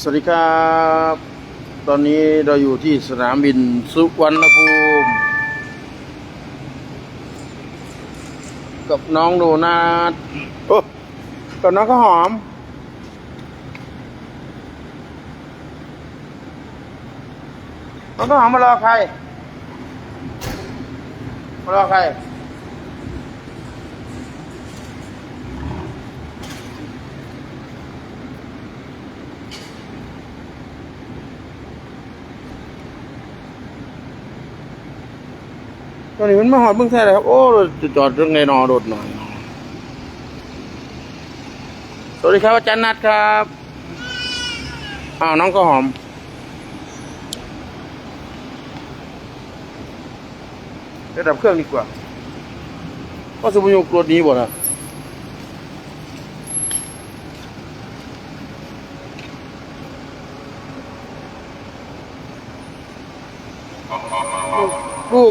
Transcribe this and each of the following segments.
สวัสดีครับ ตอนนี้เราอยู่ที่สนามบินสุวรรณภูมิ กับน้องโดนัทโอ้กับน้องข้าวหอม น้องข้าวหอมมารอใคร มารอใคร ตอนนี้มันมาหอดเมืองไทยเลยครับ โอ้จะจอดเรื่องในนอรถหน่อย สวัสดีครับอาจารย์นัดครับอ้าวน้องก็หอม ระดับเครื่องดีกว่าว่าสมุนยกรถนี้บ่นะลู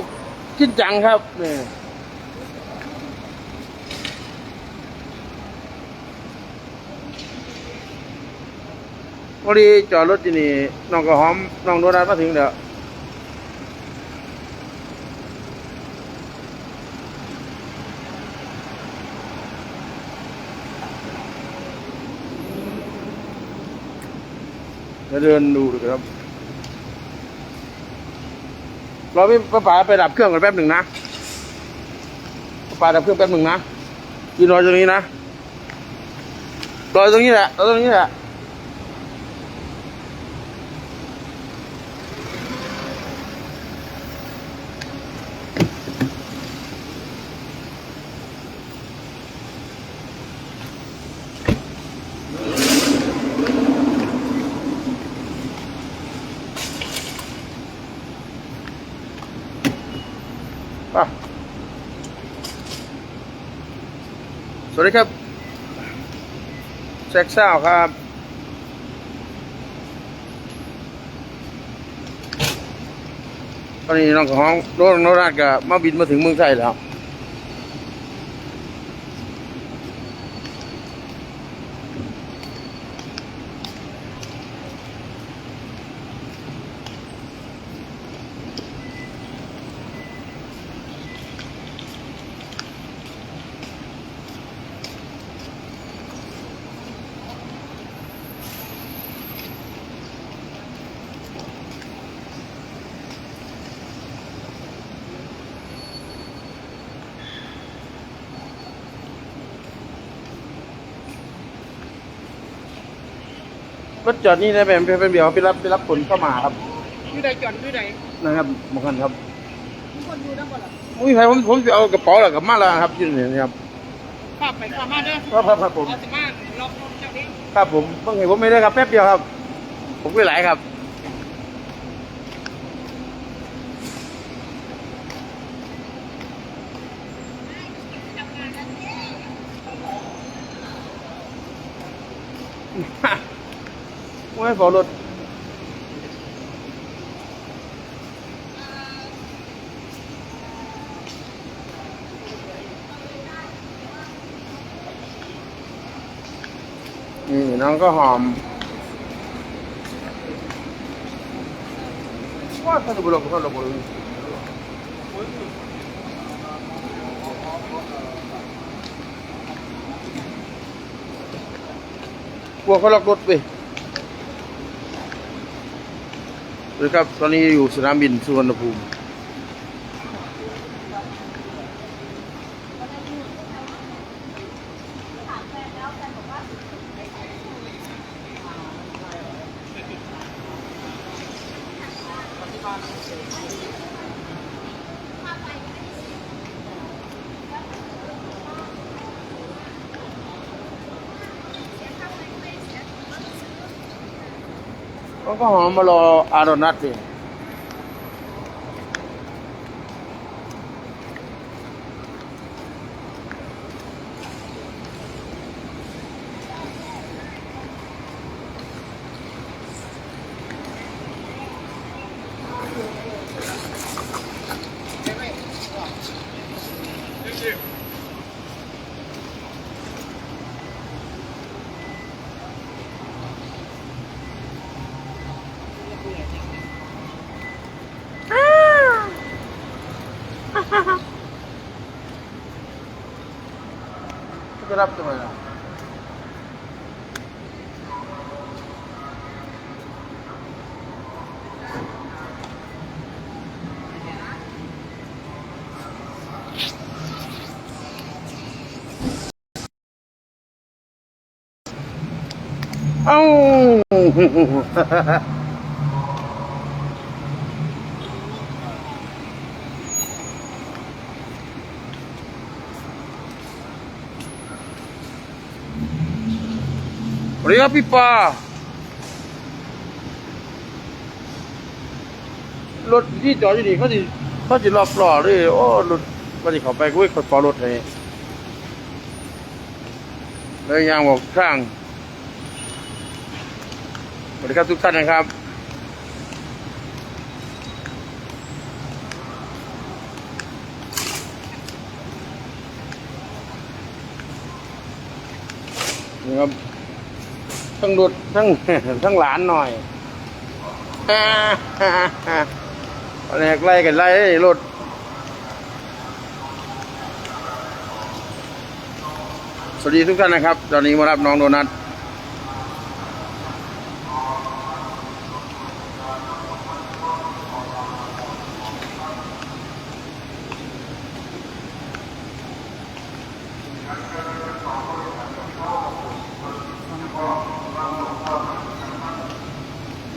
กชิ้นจังครับนี่พอดีจอดรถที่นี่น้องก็หอมน้องโดนัทมาถึงแล้วจะเดินดูดูครับ เราพี่ป้าป๋าไปดับเครื่องก่อนแป๊บหนึ่งนะป้าป๋าดับเครื่องแป๊บหนึ่งนะยืนรอตรงนี้นะรอตรงนี้แหละรอตรงนี้แหละป่ะส วัสดีครับแซกซ่าวครับ ตอนนี้น้องของโนโนราดกับมาบินมาถึงเมืองไทยแล้ว รถจอดนี่นะเป็นเป็นเดี๋ยวไปรับไปรับผลเข้ามาครับอยู่ใดจอดอยู่ใดนะครับบางคนครับมีคนอยู่ทั้งหมดเหรออุ้ยใครผมผมจะเอากระเป๋าหลักกลับมาแล้วครับที่นี่ครับขับไปขับมาเด้อครับครับครับผมเอาสิมาล็อกรถเจ้านี้ครับผมเพิ่งเห็นผมไม่ได้ครับแป๊บเดียวครับ ผมไม่ไหลายครับ ไม่พอรถนี่น้องก็หอมว่าท่านบุรุษท่านบุรุษกลัวเขาล็อกรถไป หรือครับ ตอนนี้อยู่สนามบินสุวรรณภูมิ น้องก็ห เอ้าสวัสดีครับพี่ปารถที่จอดอยู่นี่เขาจะเขาจะรอบหล่อเลยโอ้รถว่าจะเขาไปกูเขาปอรถเลยเลยยางบอกข้าง วัสดีครับทุกท่านนะครับ นี่ครับ ทั้งรถทั้งทั้งหลานหน่อยอะไรไล่กันไล่รถสวัสดีทุกท่านนะครับ ตอนนี้มารับน้องโดนัท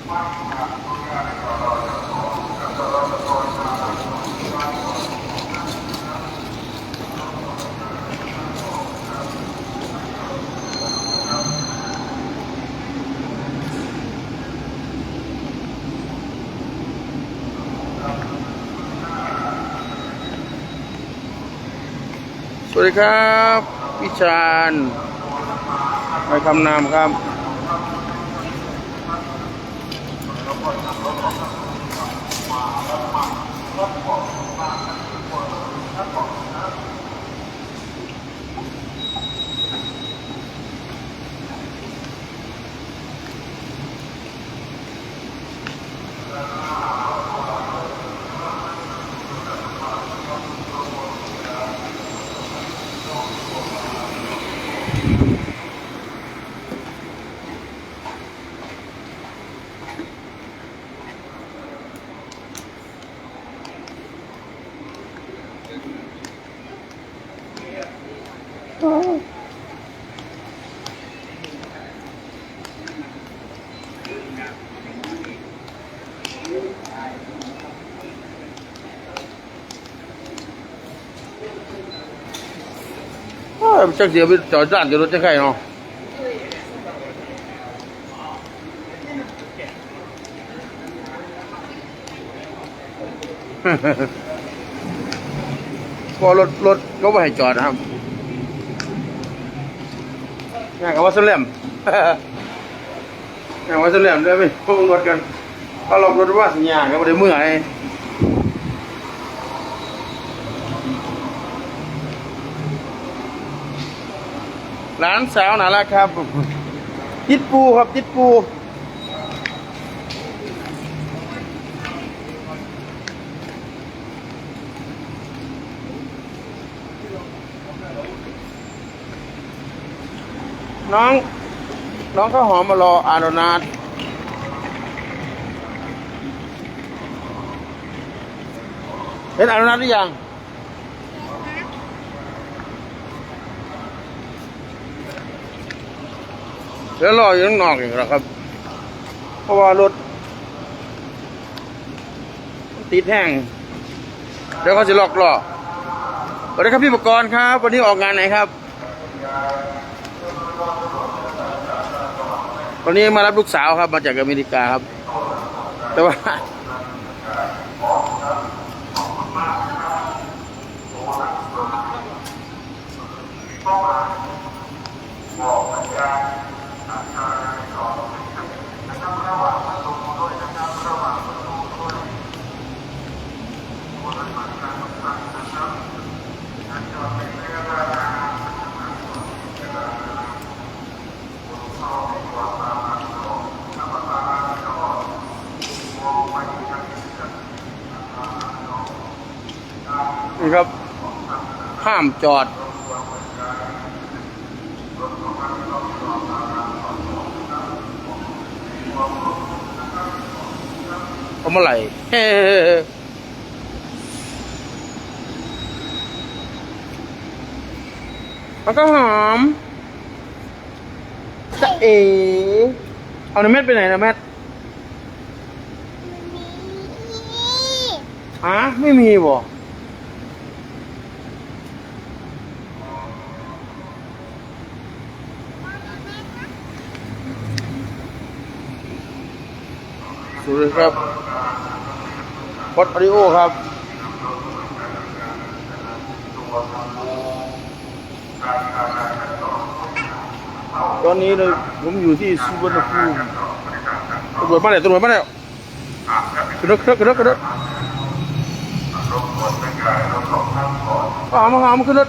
สวัสดีครับวิชาญไปคำนามครับ จักเสียไปจอดด้านกับรถจะใครเนาะพอรถรถก็ไม่ให้จอดนะครับงานกับว่าสแลมงานว่าสแลมได้ไหมพวกรถกันก็ลอกรถว่าสัญญาก็ไม่ได้เมื่อย ร้านสาวน่ารักครับจิตปูครับจิตปูน้อง น้องข้าวหอมมารออาโดนาทเห็นอาโดนาทหรือยัง แล้วรออยู่ข้างนอกอีกแล้วครับ เพราะว่ารถติดแห้งเดี๋ยวเขาจะลอกล่อสวัสดีครับพี่ประกรณ์ครับ วันนี้ออกงานไหนครับ วันนี้มารับลูกสาวครับ มาจากอเมริกาครับ แต่ว่า นี่ครับ ห้ามจอด เอาเมื่อไหร่เฮ้มันก็หอมจะเอ เอาน้ำเม็ดไปไหนนะแม็ดฮะไม่มีบ่ ดีครับพอดอริโอครับตอนนี้เลยผมอยู่ที่สุวรรณภูมิตำรวจมาแล้วตำรวจมาแล้วกระดดกระดดกระโดดเอามาเอามาขึ้นรถ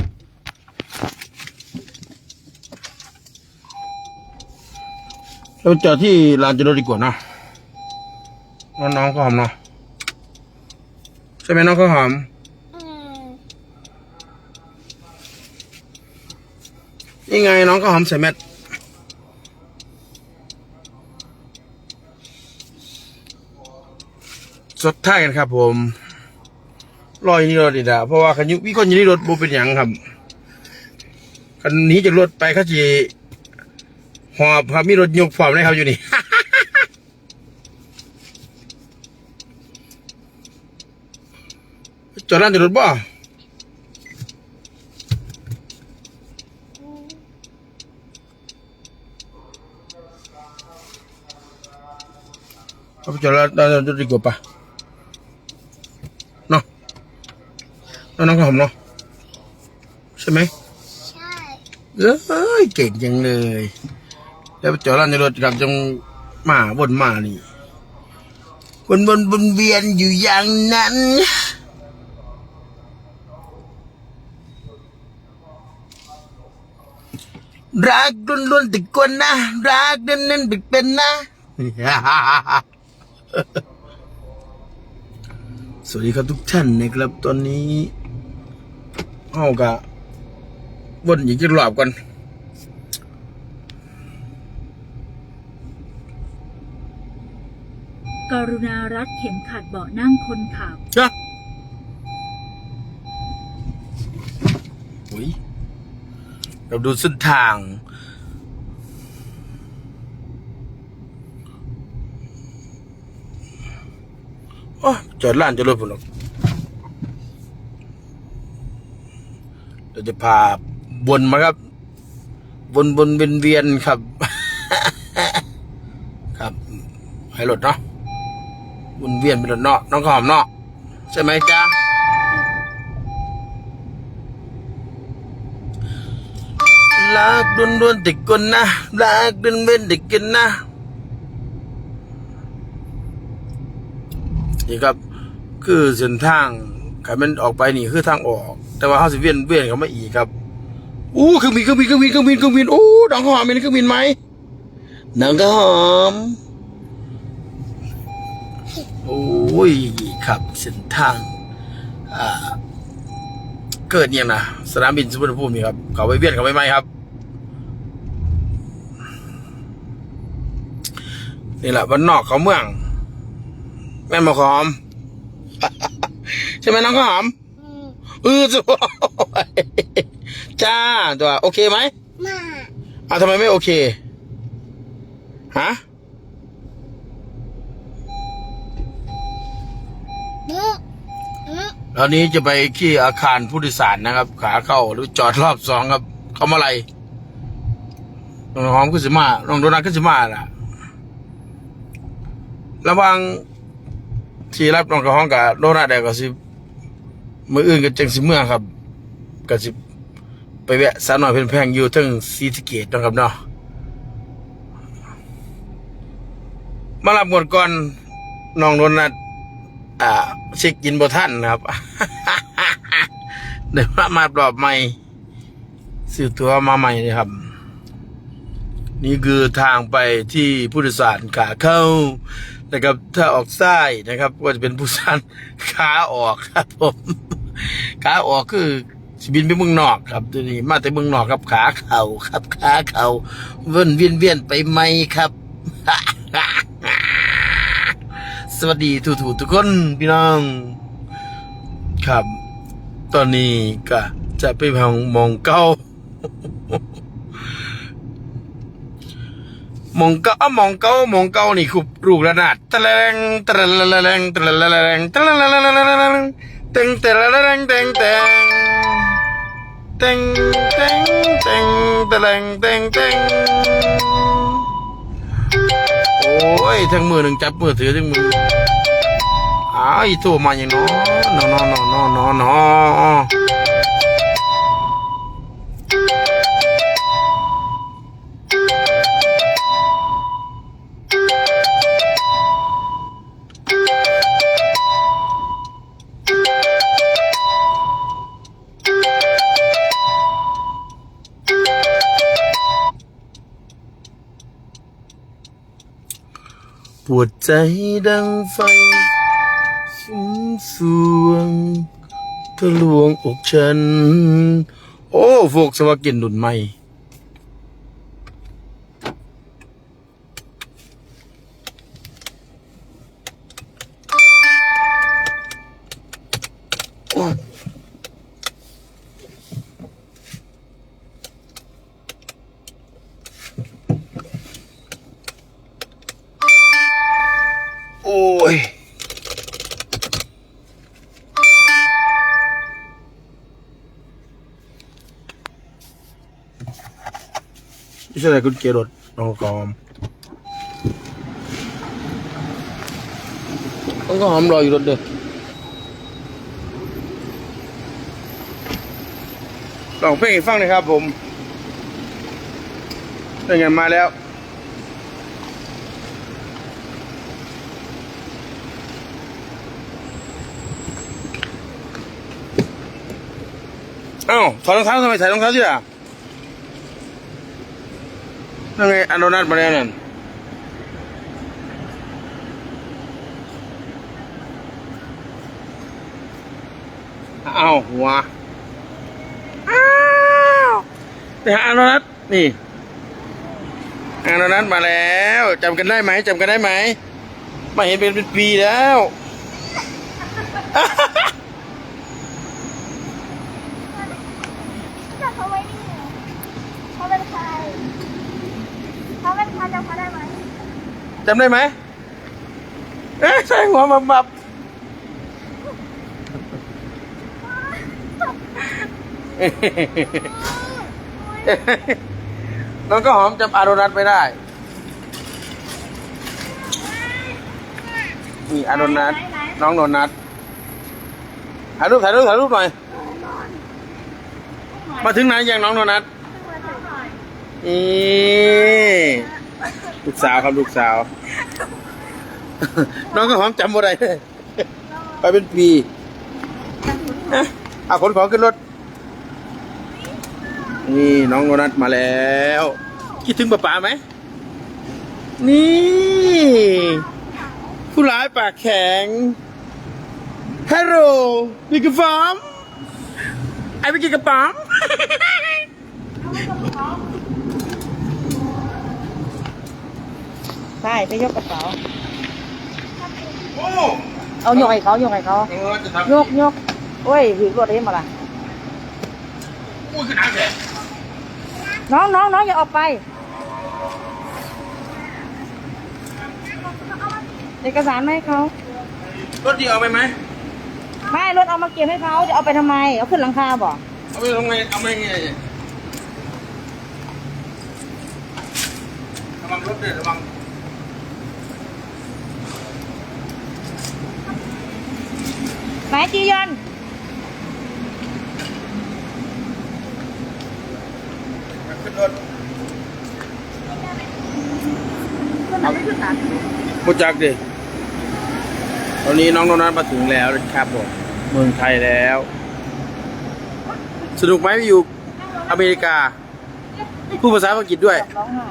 เราจอดที่ลานจอดรถดีกว่านะน้องน้องข้าวหอมเนาะใช่ไหมน้องข้าวหอมนี่ไงน้องข้าวหอมใส่แมสสดท้ายกันครับ ผมรอยนี่รถอีกแล้วเพราะว่าคันยุวิคนยี่รถบ่เป็นหยังครับคันนี้จากรถไปเขาจี หอบครับมีรถยกฟอร์มเลยครับอยู่นี่ จอดร้านจอดรถบ่เอาไปจอดร้านร้านจอดรถดีกว่าปะเนาะแล้วน้องข้าวหอมเนาะใช่ไหมใช่เอ้ยเก่งจังเลย แล้วไปจอดร้านจอดรถกับจังหมาบนมานี่วนบนบนเวียนอยู่อย่างนั้นรักล้นล้นติดกวนนะรักเน้นเน้นๆเป็นนะ สวัสดีครับทุกท่านนะครับตอนนี้เอากะวนอีกจะรอบกัน กรุณารัดเข็มขัดเบาะนั่งคนขับ จ้ะอุ้ยเราดูเส้นทาง โอ้จอดร้านจอดรถผมหรอกเราจะพาบนมาครับบนบนเวียนเวียนๆครับ ครับ ให้รถเนาะ วนเวียนเป็นรถเนาะน้องหอมเนาะใช่ไหมจ๊ะรักดวนดวนติดกันนะรักดินเว้นติดกันนะนี่ครับ คือเส้นทางขันมันออกไปนี่คือทางออก แต่ว่าเขาสิเวียนเวียนเขาไมาอีกครับอู้เครื่องบินเครื่องบินเครื่องบินเครื่องบินเครื่องบินโอ้น้องหอมมีเครื่องบินไหมน้องข้าวหอม อ้ยครับเส้นทางอ่าเกิดเนี่ยงนะสนามบินสุวรรณภูมินี่ครับเขาไปเวียนเขาไปไหมครับนี่แหละบ้านนอกเขาเมือง แม่มาขอม ใช่ไหมน้องข้าวหอมอืมเออสวยจ้าตัวโอเคไหมมาอ้าวทำไมไม่โอเคฮะ อืมอืม ตอนนี้จะไปที่อาคารผู้โดยสารนะครับ ขาเข้าหรือจอดรอบสองครับเข้ามาอะไรน้องหอมขึ้นสิมาน้องโดนัทขึ้นสิมาล่ะ ระวังที่รับน้องกระห้องกับโดนัทได้ก็สิมืออื่นก็จังสิเมื่อครับก็สิไปแวะสาวหน่อยเพ่นแพงอยู่ถึงซีสเกตนะครับเนาะมารับงวดก่อนน้องโดนัท อ่าเช็คกินบทันนครับ เดี๋ยวมามารอบใหม่ซื้อตัวมาใหม่เลยครับ นี่คือทางไปที่ผู้โดยสารขาเข้านะครับ ถ้าออกซ้ายนะครับ ก็จะเป็นผู้โดยสารขาออกครับผมขาออกคือสิบินไปเมืองนอกครับทีนี้มาแต่เมืองนอกครับขาเข่าครับขาเข่าเวียนเวียนเวียนไปไหมครับ สวัสดีทุกๆทุกคนพี่น้อง ครับ ตอนนี้ก็จะไปพังมองเก้ามองเก้าอะมองเก้ามองเก้านี่คือรูประนาดตะแลงตะแลงตะแลงตะแลงตะแลงเต็งตะแลงเต็งเต็งเต็งเต็งเต็งตะแลงเต็งเต็ง โอ้ยทั้งมือหนึ่งจับมือถือทั้งมืออ้าวอีโทรมาอย่างน้อนอนอนอนอนอนอ ใจดังไฟสุมสวงทะลวงอกฉัน โอ้โฟกสวากินดุนใหม่โอ้ยโอ้ย นี่ใช่ไหมคุณเกรดน้องกอมน้องก็หอมรออยู่รถเด้อลองเพลงฟังหน่อยครับผมเป็นไงมาแล้วเอ้าถอดรองเท้าทำไมใส่รองเท้าที่ล่ะ นั่นไงอันโดนัทมาแล้วนั่นเอ้าหัวอ้าวไปหาอันโดนัทนี่อันโดนัทมาแล้วจำกันได้ไหมจำกันได้ไหมมาเห็นเป็นเป็นปีแล้ว จับเขาไว้นี่เขาเป็นใครเขาเป็นใครจำเขาได้ไหม จำได้ไหมเอ๊ะใส่หัวมาบับน้องก็หอมจำอาโดนัทไม่ได้นี่อาโดนัทน้องโดนัทถ่ายรูปถ่ายรูปถ่ายรูปหน่อย มาถึงไหนยังน้องโดนัทนี่ ลูกสาวครับลูกสาว น้องก็หอมจำอะไรเลยไปเป็นปีนะเอาขนของขึ้นรถ นี่น้องโดนัทมาแล้ว คิดถึงป้าป๋าไหม นี่ ผู้ร้ายปากแข็งฮัลโหลมีกระฟอมไอ้ไปกินกระป๋อม ใช่ไปยกกระเป๋า โอ้เอาโยกให้เขาโยกให้เขาเออจะทำโยกโยกโอ้ยหือรถเอ็มมาละอุ้ยขนาดแขนน้องน้องน้องอย่าออกไปเอกสารมาให้เขารถดีเอาไปไหมไม่รถเอามาเก็บให้เขาจะเอาไปทำไม เอาขึ้นหลังคาบ่เอาไปทำไงเอาไปไงระวังรถด้วยระวัง ไหนจียอนขึ้นรถขึ้นเอาไม่ขึ้นนะพูดจักดิ ตอนนี้น้องโดนัทมาถึงแล้วนะครับผม เมืองไทยแล้ว สนุกไหมไปอยู่อเมริกา พูดภาษาอังกฤษด้วยร้องไห้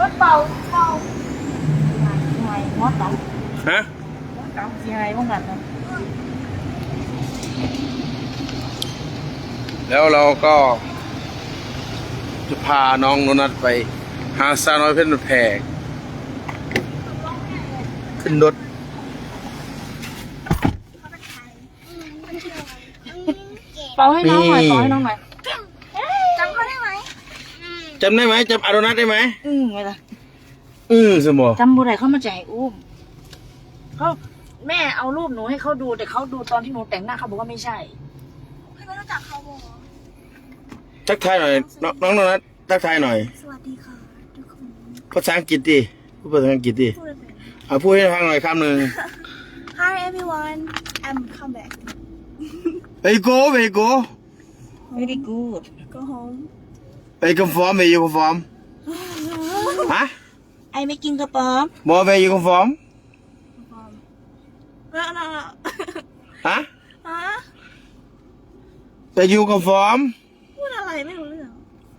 รถเป่าเป่าไงมอสเป่า ฮะเก่าสิไงว่างกันนะแล้วเราก็จะพาน้องโดนัทไป หาสาวน้อยเพชรแพงขึ้นรถเป่าให้น้องหน่อยนี่เป่าให้น้องหน่อยจำเขาได้ไหมจำได้ไหมจำอาโดนัทได้ไหมอืมไงล่ะอืมสมอจำบุไรเขามาแจกอุ้ม เขาแม่เอารูปหนูให้เขาดู แต่เขาดูตอนที่หนูแต่งหน้าเขาบอกว่าไม่ใช่พี่ไม่รู้จักเขาบอกทักทายหน่อย น้องน้องโดนัททักทายหน่อย สวัสดีค่ะทุกคนภาษาอังกฤษดิพูดภาษาอังกฤษดิพูดเลยเป็นเอาพูดให้ฟังหน่อยคำหนึ่ง Hi everyone I'm come back ไปโก้ไปโก้ very good go home ไปคอมฟอร์มไปยูคอมฟอร์มฮะไอไม่กินกระป๋อม มอไปยูคอมฟอร์ม no no no ฮะฮะไปยูคอมฟอร์ม พูดอะไรไม่รู้เรื่อง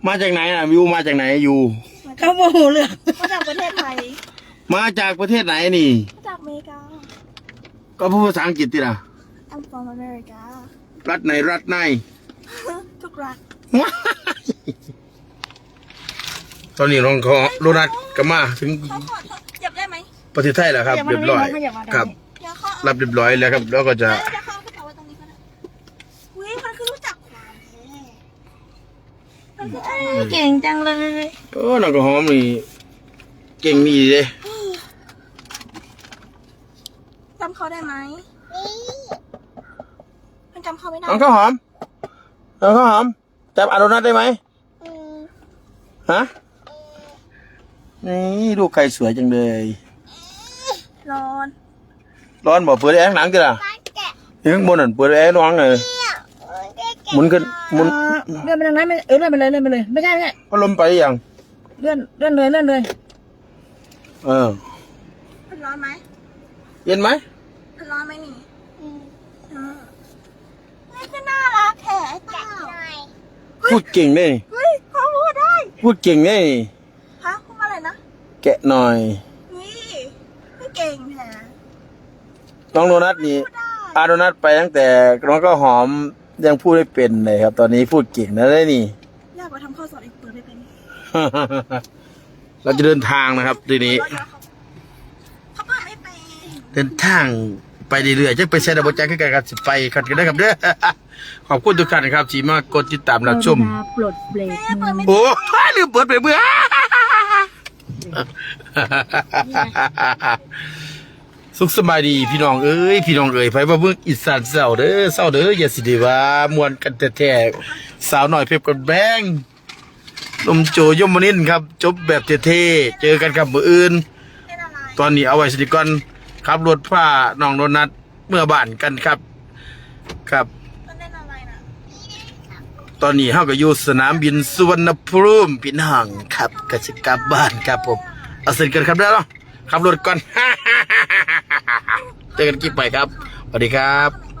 มาจากไหนอะยูมาจากไหนยูเขาโมโหเลยมาจากประเทศไทยมาจากประเทศไหนนี่ มาจากอเมริกา ก็พูดภาษาอังกฤษดิล่ะ I'm from America รัฐไหนรัฐไหน ทุกรัฐตอนนี้น้องขอโรนัทก็มาถึงเขาขอโทษเหยียบได้ไหมประเทศไทยแล้วครับเรียบร้อยครับ รับเรียบร้อยแล้วครับ แล้วก็จะเดี๋ยวเขาเอากระเป๋าไว้ตรงนี้ก็ได้อุ้ยมันคือรู้จักความแท้มันคืออะไรเก่งจังเลยโอ้น้องก็หอมนี่เก่งนี่เลยจำเขาได้ไหมมันจำเขาไม่ได้น้องข้าวหอมน้องข้าวหอมจำอาโรนัทได้ไหมฮะนี่ลูกใครสวยจังเลย ร้อน ร้อนบอกเปิดแอร์ข้างหลังจ้ะนี่ข้างบนนั่นเปิดแอร์ร้อนเลยหมุนขึ้นหมุนเลื่อนไปทางนั้นไม่เออเลื่อนไปเลยเลื่อนไปเลยไม่ใช่ไม่ใช่พัดลมไปยังเลื่อนเลื่อนเลยเลื่อนเลยเออมันร้อนไหมเย็นไหมมันร้อนไหมนี่อืมนี่คือน่ารักแท้ไอ้เต้าพูดเก่งได้เฮ้ยพ่อพูดได้ พูดเก่งได้ฮะพูดว่าอะไรนะ แกะหน่อยนี่ไม่เก่งแท้ น้องโดนัทนี่พูดได้อาโดนัทไปตั้งแต่น้องก็หอมยังพูดไม่เป็นเลยครับ ตอนนี้พูดเก่งนะได้นี่อยากไปทำข้อสอบอีกเปิดไม่เป็นเราจะเดินทางนะครับทีนี้เขาเปิดไม่เป็นเดินทางไปเรื่อยๆจะไปเซนดับจักรกันครับสิไปกันกันได้ครับเด้อขอบคุณทุกท่านนะครับที่มากดติดตามรับชมกรุณาปลดเบรกมือโอ้ยลืมเปิดไปเบื่อ สุขสบายดีพี่น้องเอ้ยพี่น้องเอ้ยไปมาเบิ่งอีสานเศร้าเด้อเศร้าเด้ออย่าสิได้ว่ามวนกันแท้ๆสาวหน่อยเพ็บกันแบงลมโจยมมนินครับ จบแบบเท่ๆเจอกันกับมืออื่น ตอนนี้เอาไว้สติก่อนขับรถผ้าน้องโดนัทเมื่อบ้านกันครับ ครับ ตอนนี้เฮาก็อยู่สนามบินสุวรรณภูมิพินหังครับก็จะกลับบ้านครับผมเอาสร็จกันครับได้แล้ว ขับรถก่อน เจอกันคลิปไปครับสวัสดีครับ